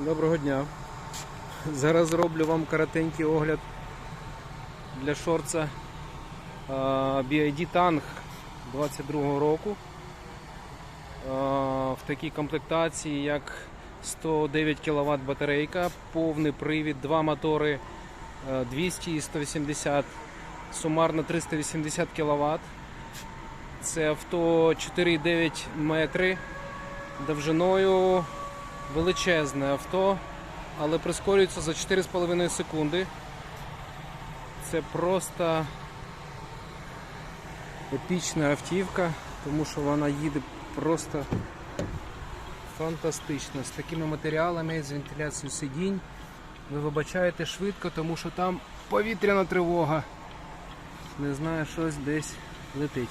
Доброго дня. Зараз зроблю вам коротенький огляд для шорца BID Tang 22 року. В такій комплектації, як 109 кВт батарейка, повний привід, два мотори 200 і 180, сумарно 380 кВт. Це авто 4,9 метри довжиною величезне авто, але прискорюється за 4,5 секунди. Це просто епічна автівка, тому що вона їде просто фантастично. З такими матеріалами, з вентиляцією сидінь. Ви вибачаєте швидко, тому що там повітряна тривога. Не знаю, щось десь летить.